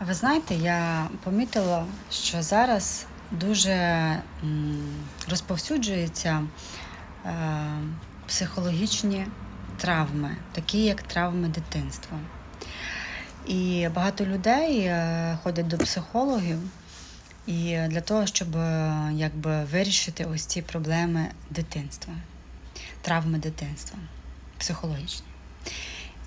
Ви знаєте, я помітила, що зараз дуже розповсюджуються е, психологічні травми, такі як травми дитинства. І багато людей е, ходять до психологів і для того, щоб е, якби, вирішити ось ці проблеми дитинства, травми дитинства, психологічні.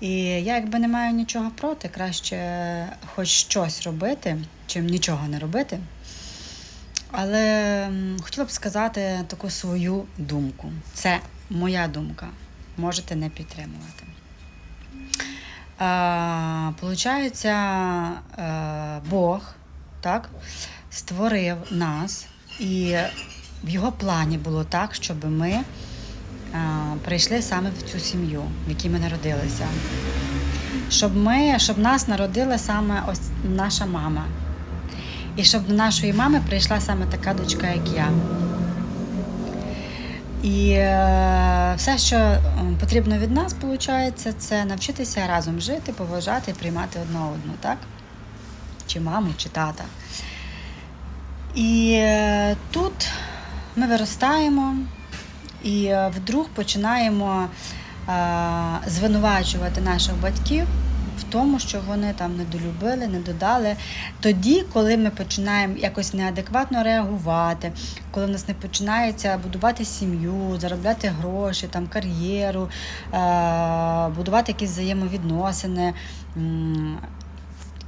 І я якби не маю нічого проти, краще хоч щось робити, чим нічого не робити. Але хотіла б сказати таку свою думку. Це моя думка. Можете не підтримувати. А, Получається, е, Бог так, створив нас, і в його плані було так, щоб ми прийшли саме в цю сім'ю, в якій ми народилися. Щоб ми, щоб нас народила саме ось наша мама. І щоб до нашої мами прийшла саме така дочка, як я. І е, все, що е, потрібно від нас, виходить, це навчитися разом жити, поважати і приймати одна одну, так? Чи маму, чи тата. І е, тут ми виростаємо і е, вдруг починаємо е, звинувачувати наших батьків в тому, що вони там недолюбили, не додали. Тоді, коли ми починаємо якось неадекватно реагувати, коли в нас не починається будувати сім'ю, заробляти гроші, там, кар'єру, е, будувати якісь взаємовідносини.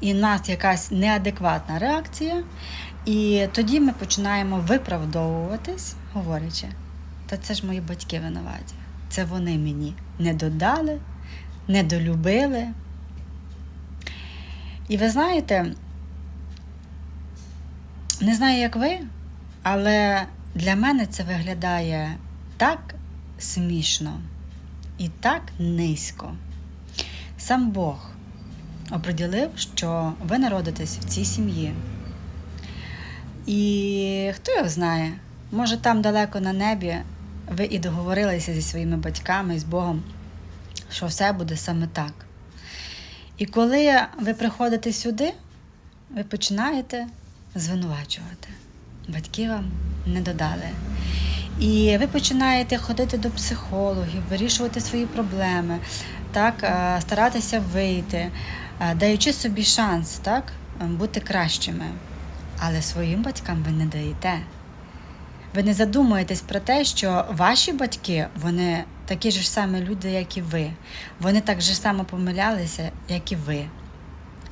І в нас якась неадекватна реакція, і тоді ми починаємо виправдовуватись, говорячи, та це ж мої батьки винуваті. Це вони мені не додали, не долюбили. І ви знаєте, не знаю, як ви, але для мене це виглядає так смішно і так низько. Сам Бог оприділив, що ви народитесь в цій сім'ї. І хто його знає, може там далеко на небі ви і договорилися зі своїми батьками і з Богом, що все буде саме так. І коли ви приходите сюди, ви починаєте звинувачувати. Батьки вам не додали. І ви починаєте ходити до психологів, вирішувати свої проблеми, так, е, старатися вийти, е, даючи собі шанс так, е, бути кращими. Але своїм батькам ви не даєте. Ви не задумуєтесь про те, що ваші батьки, вони такі ж самі люди, як і ви. Вони так же само помилялися, як і ви.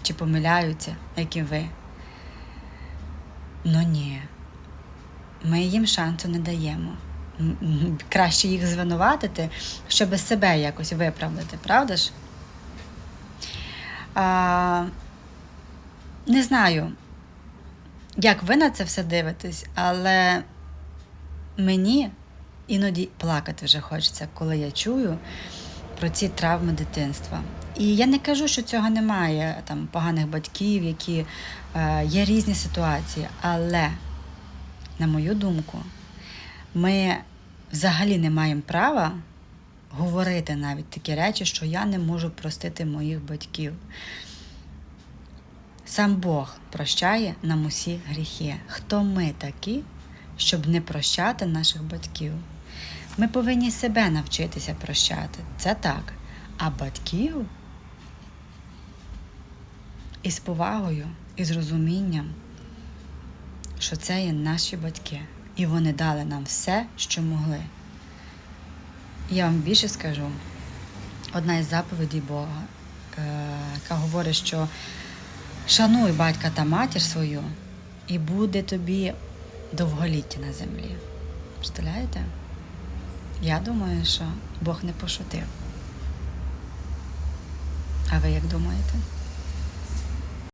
Чи помиляються, як і ви. Ну ні. Ми їм шансу не даємо. Краще їх звинуватити, щоб себе якось виправдати, правда ж? А, не знаю, як ви на це все дивитесь, але мені іноді плакати вже хочеться, коли я чую про ці травми дитинства. І я не кажу, що цього немає, там поганих батьків, які е, є різні ситуації, але, на мою думку, ми взагалі не маємо права говорити навіть такі речі, що я не можу простити моїх батьків. Сам Бог прощає нам усі гріхи. Хто ми такі, щоб не прощати наших батьків? Ми повинні себе навчитися прощати. Це так. А батьків із повагою, і з розумінням, що це є наші батьки. І вони дали нам все, що могли. Я вам більше скажу, одна із заповідей Бога, е, яка говорить, що Шануй батька та матір свою, і буде тобі довголіття на землі. Представляєте? Я думаю, що Бог не пошутив. А ви як думаєте?